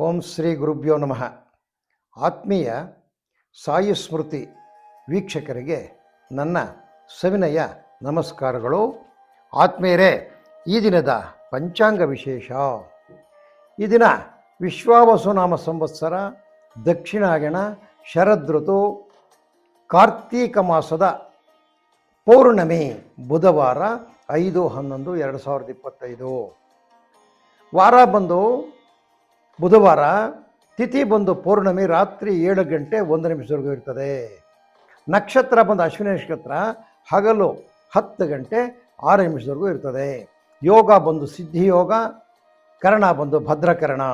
ಓಂ ಶ್ರೀ ಗುರುಭ್ಯೋ ನಮಃ. ಆತ್ಮೀಯ ಸಾಯಿ ಸ್ಮೃತಿ ವೀಕ್ಷಕರಿಗೆ ನನ್ನ ಸವಿನಯ ನಮಸ್ಕಾರಗಳು. ಆತ್ಮೀಯರೇ, ಈ ದಿನದ ಪಂಚಾಂಗ ವಿಶೇಷ. ಈ ದಿನ ವಿಶ್ವಾವಸುನಾಮ ಸಂವತ್ಸರ, ದಕ್ಷಿಣಾಯಣ ಶರದೃತು ಕಾರ್ತೀಕ ಮಾಸದ ಪೌರ್ಣಮಿ, ಬುಧವಾರ ಐದು ಹನ್ನೊಂದು ಎರಡು ಸಾವಿರದ ಇಪ್ಪತ್ತೈದು. ವಾರ ಬಂದು ಬುಧವಾರ ತಿಥಿ ಬಂದು ಪೌರ್ಣಮಿ ರಾತ್ರಿ ಏಳು ಗಂಟೆ ಒಂದು ನಿಮಿಷವರೆಗೂ ಇರ್ತದೆ. ನಕ್ಷತ್ರ ಬಂದು ಅಶ್ವಿನಿ ನಕ್ಷತ್ರ ಹಗಲು ಹತ್ತು ಗಂಟೆ ಆರು ನಿಮಿಷದವರೆಗೂ ಇರ್ತದೆ. ಯೋಗ ಬಂದು ಸಿದ್ಧಿ ಯೋಗ, ಕರ್ಣ ಬಂದು ಭದ್ರಕರ್ಣ.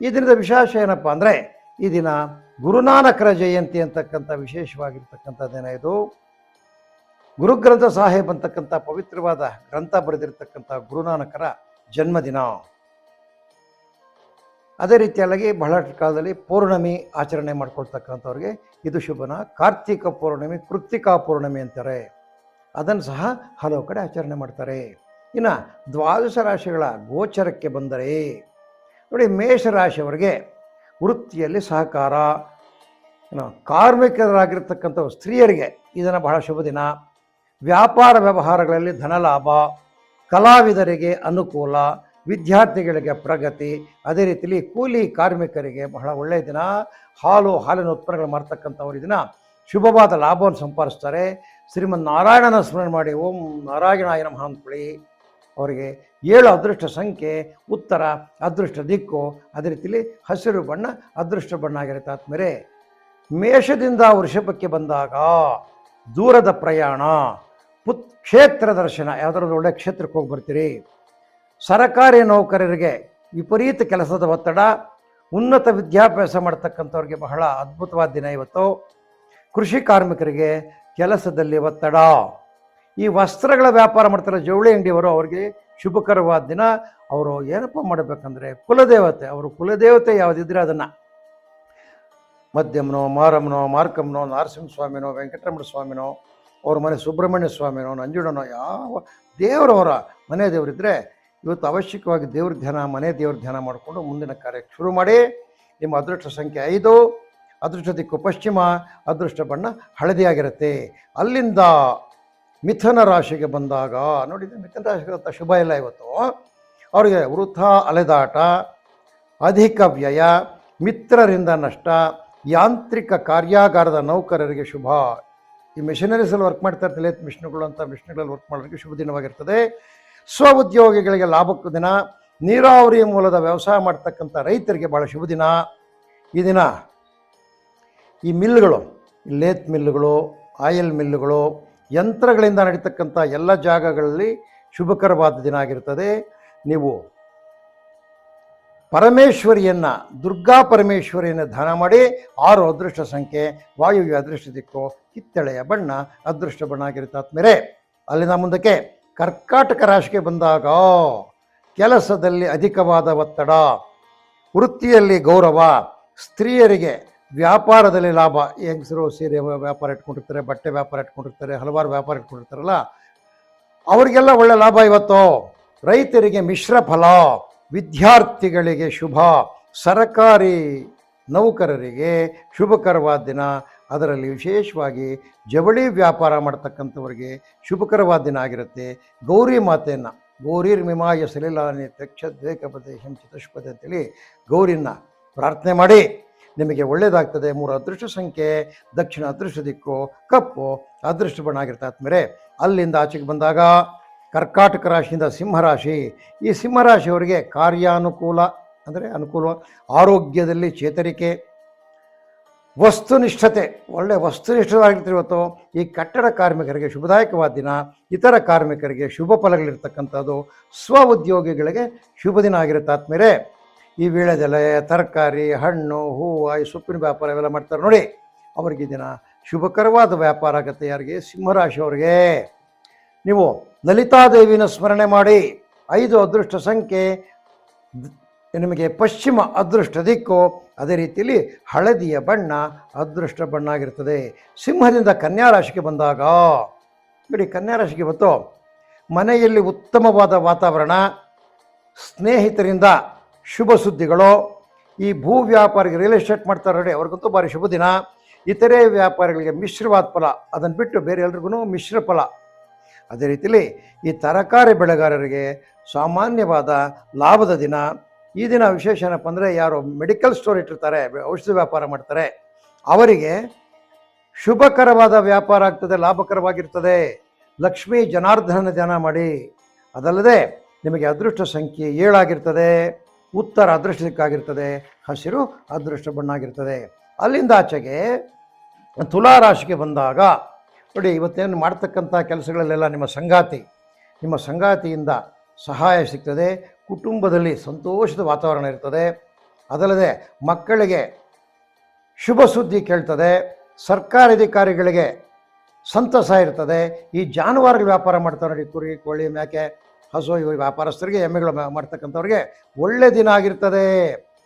ಈ ದಿನದ ವಿಶೇಷ ಏನಪ್ಪ ಅಂದರೆ ಈ ದಿನ ಗುರುನಾನಕರ ಜಯಂತಿ ಅಂತಕ್ಕಂಥ ವಿಶೇಷವಾಗಿರ್ತಕ್ಕಂಥ ದಿನ ಇದು. ಗುರುಗ್ರಂಥ ಸಾಹೇಬ್ ಅಂತಕ್ಕಂಥ ಪವಿತ್ರವಾದ ಗ್ರಂಥ ಬರೆದಿರ್ತಕ್ಕಂಥ ಗುರುನಾನಕರ ಜನ್ಮದಿನ. ಅದೇ ರೀತಿಯಾಗಿ ಬಹಳ ಕಾಲದಲ್ಲಿ ಪೌರ್ಣಮಿ ಆಚರಣೆ ಮಾಡ್ಕೊಳ್ತಕ್ಕಂಥವ್ರಿಗೆ ಇದು ಶುಭನ. ಕಾರ್ತಿಕ ಪೌರ್ಣಮಿ ಕೃತಿಕಾ ಪೌರ್ಣಮಿ ಅಂತಾರೆ. ಅದನ್ನು ಸಹ ಹಲವು ಕಡೆ ಆಚರಣೆ ಮಾಡ್ತಾರೆ. ಇನ್ನು ದ್ವಾದಶ ರಾಶಿಗಳ ಗೋಚರಕ್ಕೆ ಬಂದರೆ, ನೋಡಿ ಮೇಷರಾಶಿಯವರಿಗೆ ವೃತ್ತಿಯಲ್ಲಿ ಸಹಕಾರ ಏನು ಕಾರ್ಮಿಕರಾಗಿರ್ತಕ್ಕಂಥ ಸ್ತ್ರೀಯರಿಗೆ ಇದನ್ನು ಬಹಳ ಶುಭ ದಿನ. ವ್ಯಾಪಾರ ವ್ಯವಹಾರಗಳಲ್ಲಿ ಧನಲಾಭ, ಕಲಾವಿದರಿಗೆ ಅನುಕೂಲ ವಿದ್ಯಾರ್ಥಿಗಳಿಗೆ ಪ್ರಗತಿ, ಅದೇ ರೀತಿಯಲ್ಲಿ ಕೂಲಿ ಕಾರ್ಮಿಕರಿಗೆ ಬಹಳ ಒಳ್ಳೆಯ ದಿನ. ಹಾಲು, ಹಾಲಿನ ಉತ್ಪನ್ನಗಳು ಮಾಡ್ತಕ್ಕಂಥವ್ರ ದಿನ ಶುಭವಾದ ಲಾಭವನ್ನು ಸಂಪಾದಿಸ್ತಾರೆ. ಶ್ರೀಮನ್ ನಾರಾಯಣನ ಸ್ಮರಣೆ ಮಾಡಿ, ಓಂ ನಾರಾಯಣಾಯ ನಮಃ ಅಂದ್ಕೊಳ್ಳಿ ಅವರಿಗೆ ಏಳು ಅದೃಷ್ಟ ಸಂಖ್ಯೆ, ಉತ್ತರ ಅದೃಷ್ಟ ದಿಕ್ಕು, ಅದೇ ರೀತಿಯಲ್ಲಿ ಹಸಿರು ಬಣ್ಣ ಅದೃಷ್ಟ ಬಣ್ಣ ಆಗಿರುತ್ತೆ ಆದ್ಮೇಲೆ ಮೇಷದಿಂದ ವೃಷಭಕ್ಕೆ ಬಂದಾಗ ದೂರದ ಪ್ರಯಾಣ, ಪುತ್ ಕ್ಷೇತ್ರ ದರ್ಶನ, ಯಾವುದಾದ್ರು ಒಳ್ಳೆ ಕ್ಷೇತ್ರಕ್ಕೆ ಹೋಗಿ ಬರ್ತೀರಿ. ಸರಕಾರಿ ನೌಕರರಿಗೆ ವಿಪರೀತ ಕೆಲಸದ ಒತ್ತಡ, ಉನ್ನತ ವಿದ್ಯಾಭ್ಯಾಸ ಮಾಡ್ತಕ್ಕಂಥವ್ರಿಗೆ ಬಹಳ ಅದ್ಭುತವಾದ ದಿನ ಇವತ್ತು. ಕೃಷಿ ಕಾರ್ಮಿಕರಿಗೆ ಕೆಲಸದಲ್ಲಿ ಒತ್ತಡ. ಈ ವಸ್ತ್ರಗಳ ವ್ಯಾಪಾರ ಮಾಡ್ತಾರೆ ಜವಳಿ ಅಂಗಡಿಯವರು, ಅವ್ರಿಗೆ ಶುಭಕರವಾದ ದಿನ. ಅವರು ಏನಪ್ಪ ಮಾಡಬೇಕಂದ್ರೆ ಕುಲದೇವತೆ, ಅವರು ಕುಲದೇವತೆ ಯಾವುದಿದ್ರೆ ಅದನ್ನು. ಮಧ್ಯಮನೋ ಮಾರಮ್ಮನೋ ಮಾರ್ಕಮ್ಮನೋ ನಾರಸಿಂಹ ಸ್ವಾಮಿನೋ ವೆಂಕಟರಮಣ ಸ್ವಾಮಿನೋ ಅವ್ರ ಮನೆ ಸುಬ್ರಹ್ಮಣ್ಯ ಸ್ವಾಮಿನೋ, ನಂಜುಡನೋ, ಯಾವ ದೇವರವರ ಮನೆ ದೇವರಿದ್ದರೆ ಇವತ್ತು ಅವಶ್ಯಕವಾಗಿ ದೇವ್ರ ಧ್ಯಾನ, ಮನೆ ದೇವ್ರ ಧ್ಯಾನ ಮಾಡಿಕೊಂಡು ಮುಂದಿನ ಕಾರ್ಯಕ್ಕೆ ಶುರು ಮಾಡಿ. ನಿಮ್ಮ ಅದೃಷ್ಟ ಸಂಖ್ಯೆ ಐದು ಅದೃಷ್ಟ ದಿಕ್ಕು ಪಶ್ಚಿಮ ಅದೃಷ್ಟ ಬಣ್ಣ ಹಳದಿಯಾಗಿರುತ್ತೆ. ಅಲ್ಲಿಂದ ಮಿಥನ ರಾಶಿಗೆ ಬಂದಾಗ ನೋಡಿ ಮಿಥುನ ರಾಶಿಗೆ ಶುಭ ಇಲ್ಲ ಇವತ್ತು. ಅವರಿಗೆ ವೃಥ, ಅಲೆದಾಟ, ಅಧಿಕ ವ್ಯಯ, ಮಿತ್ರರಿಂದ ನಷ್ಟ, ಯಾಂತ್ರಿಕ ಕಾರ್ಯಾಗಾರದ ನೌಕರರಿಗೆ ಶುಭ. ಈ ಮಿಷನರೀಸಲ್ಲಿ ವರ್ಕ್ ಮಾಡ್ತಾ ಇರ್ತಾರೆ ಮಿಷನ್ಗಳು ಅಂತ ಮಿಷನ್ಗಳಲ್ಲಿ ವರ್ಕ್ ಮಾಡೋರಿಗೆ ಶುಭ ದಿನವಾಗಿರ್ತದೆ. ಸ್ವ ಉದ್ಯೋಗಿಗಳಿಗೆ ಲಾಭಕ್ಕೂ ದಿನ ನೀರಾವರಿ ಮೂಲದ ವ್ಯವಸಾಯ ಮಾಡ್ತಕ್ಕಂಥ ರೈತರಿಗೆ ಭಾಳ ಶುಭ ದಿನ. ಈ ದಿನ ಈ ಮಿಲ್ಗಳು ಲೇತ್ ಮಿಲ್ಗಳು, ಆಯಿಲ್ ಮಿಲ್ಗಳು, ಯಂತ್ರಗಳಿಂದ ನಡೀತಕ್ಕಂಥ ಎಲ್ಲ ಜಾಗಗಳಲ್ಲಿ ಶುಭಕರವಾದ ದಿನ ಆಗಿರ್ತದೆ. ನೀವು ಪರಮೇಶ್ವರಿಯನ್ನು, ದುರ್ಗಾ ಪರಮೇಶ್ವರಿಯನ್ನು ದಾನ ಮಾಡಿ, ಆರು ಅದೃಷ್ಟ ಸಂಖ್ಯೆ, ವಾಯುವ್ಯ ಅದೃಷ್ಟ ದಿಕ್ಕು ಕಿತ್ತಳೆಯ ಬಣ್ಣ, ಅದೃಷ್ಟ ಬಣ್ಣ ಆಗಿರುತ್ತೆ ಅಲ್ಲಿಂದ ಮುಂದಕ್ಕೆ ಕರ್ಕಾಟಕ ರಾಶಿಗೆ ಬಂದಾಗ ಕೆಲಸದಲ್ಲಿ ಅಧಿಕವಾದ ಒತ್ತಡ, ವೃತ್ತಿಯಲ್ಲಿ ಗೌರವ, ಸ್ತ್ರೀಯರಿಗೆ ವ್ಯಾಪಾರದಲ್ಲಿ ಲಾಭ. ಹೆಂಗಸರು ಸೀರೆ ವ್ಯಾಪಾರ ಇಟ್ಕೊಂಡಿರ್ತಾರೆ, ಬಟ್ಟೆ ವ್ಯಾಪಾರ ಇಟ್ಕೊಂಡಿರ್ತಾರೆ, ಹಲವಾರು ವ್ಯಾಪಾರ ಇಟ್ಕೊಂಡಿರ್ತಾರಲ್ಲ, ಅವರಿಗೆಲ್ಲ ಒಳ್ಳೆ ಲಾಭ ಇವತ್ತು. ರೈತರಿಗೆ ಮಿಶ್ರ ಫಲ, ವಿದ್ಯಾರ್ಥಿಗಳಿಗೆ ಶುಭ, ಸರಕಾರಿ ನೌಕರರಿಗೆ ಶುಭಕರವಾದ ದಿನ. ಅದರಲ್ಲಿ ವಿಶೇಷವಾಗಿ ಜವಳಿ ವ್ಯಾಪಾರ ಮಾಡ್ತಕ್ಕಂಥವ್ರಿಗೆ ಶುಭಕರವಾದ ದಿನ ಆಗಿರುತ್ತೆ. ಗೌರಿ ಮಾತೆಯನ್ನು ಗೌರಿರ್ ಮಿಮಾಯ ಸಲೀಲಾನಿ ತಕ್ಷ ದ್ವೇಕಪದೆ ಚತುಷ್ಪದೆ ಅಂತೇಳಿ ಗೌರಿನ ಪ್ರಾರ್ಥನೆ ಮಾಡಿ. ನಿಮಗೆ ಒಳ್ಳೆಯದಾಗ್ತದೆ ಮೂರು ಅದೃಷ್ಟ ಸಂಖ್ಯೆ, ದಕ್ಷಿಣ ಅದೃಷ್ಟ ದಿಕ್ಕು, ಕಪ್ಪು ಅದೃಷ್ಟ ಬಣ್ಣ ಆಗಿರ್ತಾ ಆದ್ಮೇಲೆ ಅಲ್ಲಿಂದ ಆಚೆಗೆ ಬಂದಾಗ ಕರ್ಕಾಟಕ ರಾಶಿಯಿಂದ ಸಿಂಹರಾಶಿ ಈ ಸಿಂಹರಾಶಿಯವರಿಗೆ ಕಾರ್ಯಾನುಕೂಲ, ಅಂದರೆ ಅನುಕೂಲ, ಆರೋಗ್ಯದಲ್ಲಿ ಚೇತರಿಕೆ ವಸ್ತುನಿಷ್ಠತೆ, ಒಳ್ಳೆ ವಸ್ತುನಿಷ್ಠವಾಗಿರ್ತಾರೆ ಇವತ್ತು ಈ ಕಟ್ಟಡ ಕಾರ್ಮಿಕರಿಗೆ ಶುಭದಾಯಕವಾದ ದಿನ, ಇತರ ಕಾರ್ಮಿಕರಿಗೆ ಶುಭ ಫಲಗಳಿರ್ತಕ್ಕಂಥದ್ದು, ಸ್ವ ಉದ್ಯೋಗಿಗಳಿಗೆ ಶುಭ ದಿನ ಆಗಿರುತ್ತೆ ಆದ್ಮೇಲೆ ಈ ವೀಳ್ಯದೆಲೆ ತರಕಾರಿ, ಹಣ್ಣು, ಹೂವು, ಈ ಸೊಪ್ಪಿನ ವ್ಯಾಪಾರ ಇವೆಲ್ಲ ಮಾಡ್ತಾರೆ ನೋಡಿ. ಅವ್ರಿಗೆ ದಿನ ಶುಭಕರವಾದ ವ್ಯಾಪಾರ ಆಗುತ್ತೆ ಯಾರಿಗೆ? ಸಿಂಹರಾಶಿಯವರಿಗೆ. ನೀವು ಲಲಿತಾದೇವಿನ ಸ್ಮರಣೆ ಮಾಡಿ, ಐದು ಅದೃಷ್ಟ ಸಂಖ್ಯೆ, ನಿಮಗೆ ಪಶ್ಚಿಮ ಅದೃಷ್ಟ ದಿಕ್ಕು ಅದೇ ರೀತಿಯಲ್ಲಿ ಹಳದಿಯ ಬಣ್ಣ, ಅದೃಷ್ಟ ಬಣ್ಣ ಆಗಿರ್ತದೆ. ಸಿಂಹದಿಂದ ಕನ್ಯಾ ರಾಶಿಗೆ ಬಂದಾಗ, ನೋಡಿ ಕನ್ಯಾ ರಾಶಿಗೆ ಬಂತು ಮನೆಯಲ್ಲಿ ಉತ್ತಮವಾದ ವಾತಾವರಣ, ಸ್ನೇಹಿತರಿಂದ ಶುಭ ಸುದ್ದಿಗಳು, ಈ ಭೂ ವ್ಯಾಪಾರಿಗೆ ರಿಯಲ್ ಎಸ್ಟೇಟ್ ಮಾಡ್ತಾರೆ ನೋಡಿ, ಅವ್ರಿಗಂತೂ ಭಾರಿ ಶುಭ ದಿನ. ಇತರೆ ವ್ಯಾಪಾರಿಗಳಿಗೆ ಮಿಶ್ರವಾದ ಫಲ ಅದನ್ನು ಬಿಟ್ಟು ಬೇರೆ ಎಲ್ರಿಗೂ ಮಿಶ್ರ ಫಲ. ಅದೇ ರೀತಿಯಲ್ಲಿ ಈ ತರಕಾರಿ ಬೆಳೆಗಾರರಿಗೆ ಸಾಮಾನ್ಯವಾದ ಲಾಭದ ದಿನ ಈ ದಿನ ವಿಶೇಷ ಏನಪ್ಪ ಅಂದರೆ ಯಾರು ಮೆಡಿಕಲ್ ಸ್ಟೋರ್ ಇಟ್ಟಿರ್ತಾರೆ ಔಷಧಿ ವ್ಯಾಪಾರ ಮಾಡ್ತಾರೆ. ಅವರಿಗೆ ಶುಭಕರವಾದ ವ್ಯಾಪಾರ ಆಗ್ತದೆ, ಲಾಭಕರವಾಗಿರ್ತದೆ. ಲಕ್ಷ್ಮೀ ಜನಾರ್ದನ ಧ್ಯಾನ ಮಾಡಿ. ಅದಲ್ಲದೆ ನಿಮಗೆ ಅದೃಷ್ಟ ಸಂಖ್ಯೆ ಏಳಾಗಿರ್ತದೆ ಉತ್ತರ ಅದೃಷ್ಟಕ್ಕಾಗಿರ್ತದೆ, ಹಸಿರು ಅದೃಷ್ಟ ಬಣ್ಣ ಆಗಿರ್ತದೆ ಅಲ್ಲಿಂದ ಆಚೆಗೆ ತುಲಾ ರಾಶಿಗೆ ಬಂದಾಗ, ನೋಡಿ ಇವತ್ತೇನು ಮಾಡ್ತಕ್ಕಂಥ ಕೆಲಸಗಳಲ್ಲೆಲ್ಲ ನಿಮ್ಮ ಸಂಗಾತಿ. ನಿಮ್ಮ ಸಂಗಾತಿಯಿಂದ ಸಹಾಯ ಸಿಗ್ತದೆ ಕುಟುಂಬದಲ್ಲಿ ಸಂತೋಷದ ವಾತಾವರಣ ಇರ್ತದೆ. ಅದಲ್ಲದೆ ಮಕ್ಕಳಿಗೆ ಶುಭ ಸುದ್ದಿ ಕೇಳ್ತದೆ. ಸರ್ಕಾರಿ ಅಧಿಕಾರಿಗಳಿಗೆ ಸಂತಸ ಇರ್ತದೆ. ಈ ಜಾನುವಾರುಗಳ ವ್ಯಾಪಾರ ಮಾಡ್ತಾರೆ ನೋಡಿ, ಕುರಿ, ಕೋಳಿ, ಮೇಕೆ, ಹಸು ಇವರು ವ್ಯಾಪಾರಸ್ಥರಿಗೆ ಎಮ್ಮೆಗಳು ಮಾಡ್ತಕ್ಕಂಥವ್ರಿಗೆ ಒಳ್ಳೆ ದಿನ ಆಗಿರ್ತದೆ.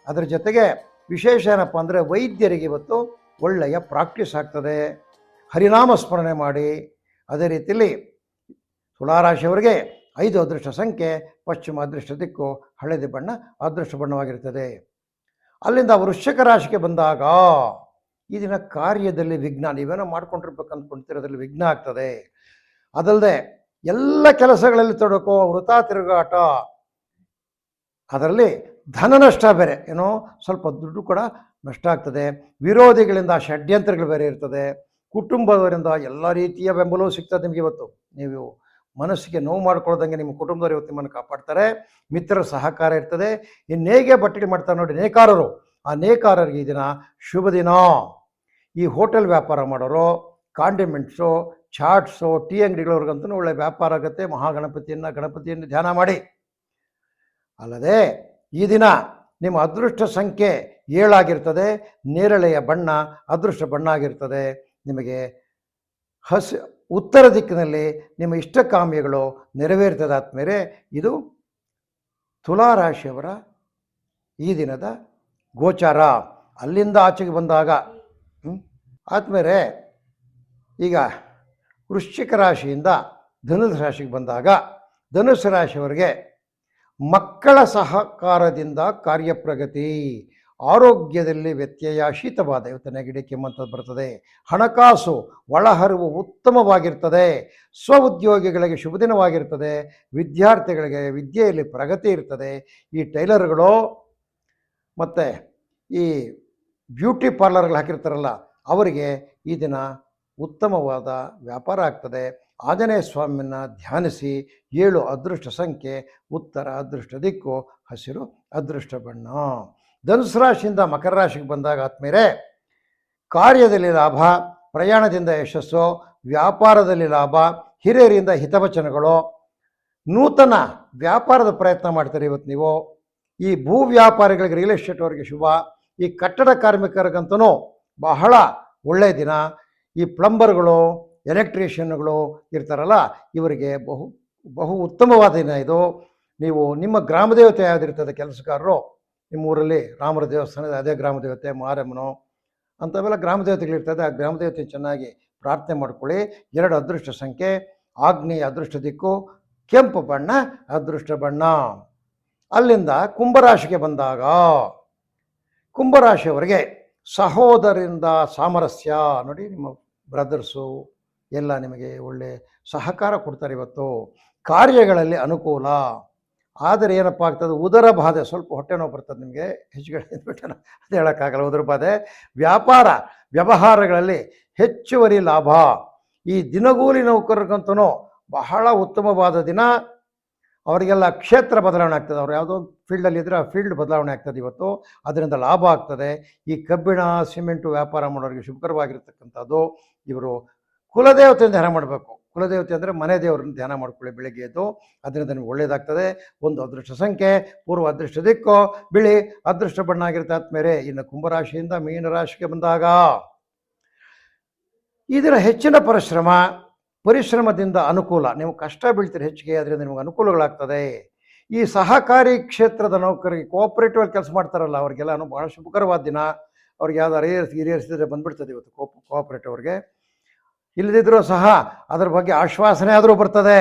ಅದರ ಜೊತೆಗೆ ವಿಶೇಷ ಏನಪ್ಪ ಅಂದರೆ ವೈದ್ಯರಿಗೆ ಇವತ್ತು ಒಳ್ಳೆಯ ಪ್ರಾಕ್ಟೀಸ್ ಆಗ್ತದೆ. ಹರಿನಾಮ ಸ್ಮರಣೆ ಮಾಡಿ. ಅದೇ ರೀತಿಯಲ್ಲಿ ತುಲಾರಾಶಿಯವರಿಗೆ ಐದು ಅದೃಷ್ಟ ಸಂಖ್ಯೆ, ಪಶ್ಚಿಮ ಅದೃಷ್ಟ ದಿಕ್ಕು, ಹಳದಿ ಬಣ್ಣ ಅದೃಷ್ಟ ಬಣ್ಣವಾಗಿರ್ತದೆ ಅಲ್ಲಿಂದ ವೃಶ್ಚಿಕ ರಾಶಿಗೆ ಬಂದಾಗ ಈ ದಿನ ಕಾರ್ಯದಲ್ಲಿ ವಿಘ್ನ, ನೀವೇನೋ ಮಾಡ್ಕೊಂಡಿರ್ಬೇಕು ಅದರಲ್ಲಿ ವಿಘ್ನ ಆಗ್ತದೆ. ಅದಲ್ಲದೆ ಎಲ್ಲ ಕೆಲಸಗಳಲ್ಲಿ ತೊಡಕೋ ವೃತ ತಿರುಗಾಟ, ಅದರಲ್ಲಿ ಧನ ನಷ್ಟ ಬೇರೆ, ಏನೋ ಸ್ವಲ್ಪ ದುಡ್ಡು ಕೂಡ ನಷ್ಟ ಆಗ್ತದೆ. ವಿರೋಧಿಗಳಿಂದ ಷಡ್ಯಂತ್ರಗಳು ಬೇರೆ ಇರ್ತದೆ. ಕುಟುಂಬದವರಿಂದ ಎಲ್ಲ ರೀತಿಯ ಬೆಂಬಲವೂ ಸಿಗ್ತದೆ ನಿಮಗೆ ಇವತ್ತು. ನೀವು ಮನಸ್ಸಿಗೆ ನೋವು ಮಾಡ್ಕೊಳ್ದಂಗೆ ನಿಮ್ಮ ಕುಟುಂಬದವರು ಇವತ್ತು ನಿಮ್ಮನ್ನು ಕಾಪಾಡ್ತಾರೆ. ಮಿತ್ರರ ಸಹಕಾರ ಇರ್ತದೆ. ಇನ್ನೇಗೆ ಬಟ್ಟೆಗಳು ಮಾಡ್ತಾರೆ ನೋಡಿ ನೇಕಾರರು. ಆ ನೇಕಾರರಿಗೆ ಈ ದಿನ ಶುಭ ದಿನ. ಈ ಹೋಟೆಲ್ ವ್ಯಾಪಾರ ಮಾಡೋರು, ಕಾಂಡಿಮೆಂಟ್ಸು, ಚಾಟ್ಸು, ಟೀ ಅಂಗಡಿಗಳವ್ರಿಗಂತೂ ಒಳ್ಳೆ ವ್ಯಾಪಾರ ಆಗುತ್ತೆ. ಮಹಾಗಣಪತಿಯನ್ನು, ಗಣಪತಿಯನ್ನು ಧ್ಯಾನ ಮಾಡಿ. ಅಲ್ಲದೆ ಈ ದಿನ ನಿಮ್ಮ ಅದೃಷ್ಟ ಸಂಖ್ಯೆ ಏಳಾಗಿರ್ತದೆ. ನೇರಳೆಯ ಬಣ್ಣ ಅದೃಷ್ಟ ಬಣ್ಣ ಆಗಿರ್ತದೆ. ನಿಮಗೆ ಹಸಿ ಉತ್ತರ ದಿಕ್ಕಿನಲ್ಲಿ ನಿಮ್ಮ ಇಷ್ಟಕಾಮ್ಯಗಳು ನೆರವೇರ್ತದೆ ಆದ್ಮೇಲೆ ಇದು ತುಲಾರಾಶಿಯವರ ಈ ದಿನದ ಗೋಚಾರ. ಅಲ್ಲಿಂದ ಆಚೆಗೆ ಬಂದಾಗ ಆದ್ಮೇಲೆ ಈಗ ವೃಶ್ಚಿಕ ರಾಶಿಯಿಂದ ಧನುಸ್ ರಾಶಿಗೆ ಬಂದಾಗ, ಧನುಸ್ ರಾಶಿಯವರಿಗೆ ಮಕ್ಕಳ ಸಹಕಾರದಿಂದ ಕಾರ್ಯಪ್ರಗತಿ. ಆರೋಗ್ಯದಲ್ಲಿ ವ್ಯತ್ಯಯ ಶೀತವಾದ ಇವತ್ತು ನೆಗಡಿ ಕೆಮ್ಮಂಥದ್ದು ಬರ್ತದೆ. ಹಣಕಾಸು ಒಳಹರಿವು ಉತ್ತಮವಾಗಿರ್ತದೆ. ಸ್ವ ಉದ್ಯೋಗಿಗಳಿಗೆ ಶುಭ ದಿನವಾಗಿರ್ತದೆ. ವಿದ್ಯಾರ್ಥಿಗಳಿಗೆ ವಿದ್ಯೆಯಲ್ಲಿ ಪ್ರಗತಿ ಇರ್ತದೆ. ಈ ಟೈಲರ್ಗಳು ಮತ್ತು ಈ ಬ್ಯೂಟಿ ಪಾರ್ಲರ್ಗಳು ಹಾಕಿರ್ತಾರಲ್ಲ, ಅವರಿಗೆ ಈ ದಿನ ಉತ್ತಮವಾದ ವ್ಯಾಪಾರ ಆಗ್ತದೆ. ಆಂಜನೇಯ ಸ್ವಾಮಿಯನ್ನು ಧ್ಯಾನಿಸಿ ಏಳು ಅದೃಷ್ಟ ಸಂಖ್ಯೆ, ಉತ್ತರ ಅದೃಷ್ಟ ದಿಕ್ಕು, ಹಸಿರು ಅದೃಷ್ಟ ಬಣ್ಣ. ಧನುಸು ರಾಶಿಯಿಂದ ಮಕರ ರಾಶಿಗೆ ಬಂದಾಗ ಆದ್ಮೇಲೆ ಕಾರ್ಯದಲ್ಲಿ ಲಾಭ, ಪ್ರಯಾಣದಿಂದ ಯಶಸ್ಸು, ವ್ಯಾಪಾರದಲ್ಲಿ ಲಾಭ, ಹಿರಿಯರಿಂದ ಹಿತವಚನಗಳು. ನೂತನ ವ್ಯಾಪಾರದ ಪ್ರಯತ್ನ ಮಾಡ್ತಾರೆ ಇವತ್ತು ನೀವು. ಈ ಭೂ ವ್ಯಾಪಾರಿಗಳಿಗೆ ರಿಯಲ್ ಎಸ್ಟೇಟ್ ಅವರಿಗೆ ಶುಭ. ಈ ಕಟ್ಟಡ ಕಾರ್ಮಿಕರಿಗಂತೂ ಬಹಳ ಒಳ್ಳೆಯ ದಿನ. ಈ ಪ್ಲಂಬರ್ಗಳು, ಎಲೆಕ್ಟ್ರಿಷಿಯನ್ಗಳು ಇರ್ತಾರಲ್ಲ, ಇವರಿಗೆ ಬಹು ಬಹು ಉತ್ತಮವಾದ ದಿನ ಇದು. ನೀವು ನಿಮ್ಮ ಗ್ರಾಮದೇವತೆ ಯಾವುದಿರ್ತದೆ, ಕೆಲಸಗಾರರು? ನಿಮ್ಮ ಊರಲ್ಲಿ ರಾಮರ ಇದೆ, ಅದೇ ಗ್ರಾಮ ದೇವತೆ ಮಾರಮ್ಮನು, ಅಂಥವೆಲ್ಲ ಗ್ರಾಮದೇವತೆಗಳಿರ್ತದೆ ಆ ಗ್ರಾಮ ದೇವತೆ ಚೆನ್ನಾಗಿ ಪ್ರಾರ್ಥನೆ ಮಾಡ್ಕೊಳ್ಳಿ. ಎರಡು ಅದೃಷ್ಟ ಸಂಖ್ಯೆ, ಆಗ್ನೇಯ ಅದೃಷ್ಟ ದಿಕ್ಕು, ಕೆಂಪು ಬಣ್ಣ, ಅದೃಷ್ಟ ಬಣ್ಣ. ಅಲ್ಲಿಂದ ಕುಂಭರಾಶಿಗೆ ಬಂದಾಗ, ಕುಂಭರಾಶಿಯವರಿಗೆ ಸಹೋದರಿಂದ ಸಾಮರಸ್ಯ. ನೋಡಿ ನಿಮ್ಮ ಬ್ರದರ್ಸು ಎಲ್ಲ ನಿಮಗೆ ಒಳ್ಳೆ ಸಹಕಾರ ಕೊಡ್ತಾರೆ ಇವತ್ತು. ಕಾರ್ಯಗಳಲ್ಲಿ ಅನುಕೂಲ. ಆದರೆ ಏನಪ್ಪ ಆಗ್ತದೆ, ಉದರ ಬಾಧೆ, ಸ್ವಲ್ಪ ಹೊಟ್ಟೆ ನೋವು ಬರ್ತದೆ ನಿಮಗೆ ಹೆಚ್ಚುಗಡೆ ಬಿಟ್ಟನ ಅದು ಹೇಳೋಕ್ಕಾಗಲ್ಲ, ಉದರ ಬಾಧೆ. ವ್ಯಾಪಾರ, ವ್ಯವಹಾರಗಳಲ್ಲಿ ಹೆಚ್ಚುವರಿ ಲಾಭ. ಈ ದಿನಗೂಲಿ ನೌಕರರಿಗಂತೂ ಬಹಳ ಉತ್ತಮವಾದ ದಿನ. ಅವರಿಗೆಲ್ಲ ಕ್ಷೇತ್ರ ಬದಲಾವಣೆ ಆಗ್ತದೆ. ಅವ್ರು ಯಾವುದೋ ಒಂದು ಫೀಲ್ಡಲ್ಲಿ ಇದ್ದರೆ ಆ ಫೀಲ್ಡ್ ಬದಲಾವಣೆ ಆಗ್ತದೆ ಇವತ್ತು. ಅದರಿಂದ ಲಾಭ ಆಗ್ತದೆ. ಈ ಕಬ್ಬಿಣ, ಸಿಮೆಂಟು ವ್ಯಾಪಾರ ಮಾಡೋರಿಗೆ ಶುಭಕರವಾಗಿರ್ತಕ್ಕಂಥದ್ದು. ಇವರು ಕುಲದೇವತೆಯಿಂದ ಧ್ಯಾನ ಮಾಡಬೇಕು. ಕುಲದೇವತೆ ಅಂದರೆ ಮನೆ ದೇವರನ್ನು ಧ್ಯಾನ ಮಾಡ್ಕೊಳ್ಳಿ. ಬೆಳಿಗ್ಗೆ ಎದ್ದು ಅದರಿಂದ ನಿಮ್ಗೆ ಒಳ್ಳೆಯದಾಗ್ತದೆ ಒಂದು ಅದೃಷ್ಟ ಸಂಖ್ಯೆ, ಪೂರ್ವ ಅದೃಷ್ಟ ದಿಕ್ಕು, ಬಿಳಿ ಅದೃಷ್ಟ ಬಣ್ಣ ಆಗಿರುತ್ತೆ. ಆದ್ಮೇಲೆ ಇನ್ನು ಕುಂಭರಾಶಿಯಿಂದ ಮೀನರಾಶಿಗೆ ಬಂದಾಗ ಇದರ ಹೆಚ್ಚಿನ ಪರಿಶ್ರಮ, ಪರಿಶ್ರಮದಿಂದ ಅನುಕೂಲ. ನೀವು ಕಷ್ಟ ಬೀಳ್ತೀರಿ ಹೆಚ್ಚಿಗೆ ಅದರಿಂದ ನಿಮಗೆ ಅನುಕೂಲಗಳಾಗ್ತದೆ. ಈ ಸಹಕಾರಿ ಕ್ಷೇತ್ರದ ನೌಕರಿಗೆ ಕೋಆಪರೇಟಿವ್ ಕೆಲಸ ಮಾಡ್ತಾರಲ್ಲ ಅವರಿಗೆಲ್ಲ ಬಹಳ ಶುಭಕರವಾದ ದಿನ. ಅವ್ರಿಗೆ ಯಾವ್ದು ಅರಿಯರ್ಸ್ ಹಿರಿಯರ್ಸಿದ್ರೆ ಬಂದ್ಬಿಡ್ತದೆ ಇವತ್ತು ಕೋಪ ಕೋಆಪರೇಟಿವ್ ಅವ್ರಿಗೆ. ಇಲ್ಲದಿದ್ರೂ ಸಹ ಅದರ ಬಗ್ಗೆ ಆಶ್ವಾಸನೆ ಆದರೂ ಬರ್ತದೆ.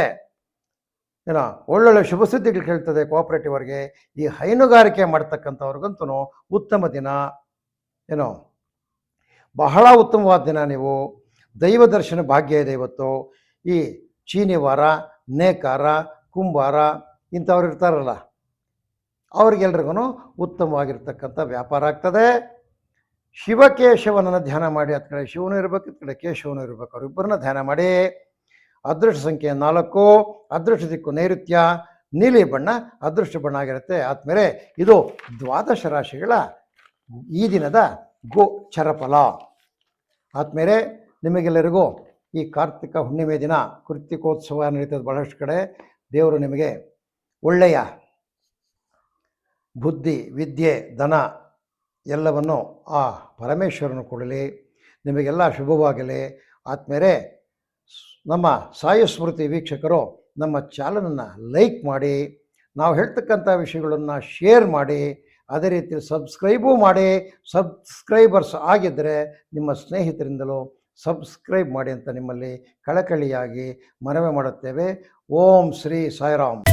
ಏನೋ ಒಳ್ಳೊಳ್ಳೆ ಶುಭ ಸುದ್ದಿಗಳು ಕೇಳ್ತದೆ ಕೋಆಪರೇಟಿವ್ ಅವ್ರಿಗೆ. ಈ ಹೈನುಗಾರಿಕೆ ಮಾಡ್ತಕ್ಕಂಥವ್ರಿಗಂತೂ ಉತ್ತಮ ದಿನ. ಏನೋ ಬಹಳ ಉತ್ತಮವಾದ ದಿನ ನೀವು. ದೈವ ದರ್ಶನ ಭಾಗ್ಯ ಇದೆ ಇವತ್ತು. ಈ ಚೀನಿವಾರ, ನೇಕಾರ, ಕುಂಬಾರ ಇಂಥವ್ರು ಇರ್ತಾರಲ್ಲ ಅವ್ರಿಗೆಲ್ರಿಗೂ ಉತ್ತಮವಾಗಿರ್ತಕ್ಕಂಥ ವ್ಯಾಪಾರ ಆಗ್ತದೆ. ಶಿವಕೇಶವನನ್ನು ಧ್ಯಾನ ಮಾಡಿ ಹತ್ತು ಕಡೆ ಶಿವನು ಇರಬೇಕು ಈ ಕಡೆ ಕೇಶವನು ಇರಬೇಕು. ಅವರಿಬ್ಬರನ್ನ ಧ್ಯಾನ ಮಾಡಿ, ಅದೃಷ್ಟ ಸಂಖ್ಯೆ ನಾಲ್ಕು, ಅದೃಷ್ಟ ದಿಕ್ಕು ನೈಋತ್ಯ, ನೀಲಿ ಬಣ್ಣ ಅದೃಷ್ಟ ಬಣ್ಣ ಆಗಿರುತ್ತೆ. ಆದ್ಮೇಲೆ ಇದು ದ್ವಾದಶ ರಾಶಿಗಳ ಈ ದಿನದ ಗೋ ಫಲ ಆದ್ಮೇಲೆ ನಿಮಗೆಲ್ಲರಿಗೂ ಈ ಕಾರ್ತಿಕ ಹುಣ್ಣಿಮೆ ದಿನ ಕೃತಿಕೋತ್ಸವ ನಡೀತದೆ ಬಹಳಷ್ಟು ಕಡೆ. ದೇವರು ನಿಮಗೆ ಒಳ್ಳೆಯ ಬುದ್ಧಿ, ವಿದ್ಯೆ, ಧನ ಎಲ್ಲವನ್ನು ಆ ಪರಮೇಶ್ವರನು ಕೊಡಲಿ ನಿಮಗೆಲ್ಲ ಶುಭವಾಗಲಿ. ಆದ್ಮೇಲೆ ನಮ್ಮ ಸಾಯಿ ಸ್ಮೃತಿ ವೀಕ್ಷಕರು ನಮ್ಮ ಚಾನಲನ್ನು ಲೈಕ್ ಮಾಡಿ, ನಾವು ಹೇಳ್ತಕ್ಕಂಥ ವಿಷಯಗಳನ್ನು ಶೇರ್ ಮಾಡಿ, ಅದೇ ರೀತಿ ಸಬ್ಸ್ಕ್ರೈಬೂ ಮಾಡಿ. ಸಬ್ಸ್ಕ್ರೈಬರ್ಸ್ ಆಗಿದ್ದರೆ ನಿಮ್ಮ ಸ್ನೇಹಿತರಿಂದಲೂ ಸಬ್ಸ್ಕ್ರೈಬ್ ಮಾಡಿ ಅಂತ ನಿಮ್ಮಲ್ಲಿ ಕಳಕಳಿಯಾಗಿ ಮನವಿ ಮಾಡುತ್ತೇವೆ. ಓಂ ಶ್ರೀ ಸಾಯಿರಾಮ್.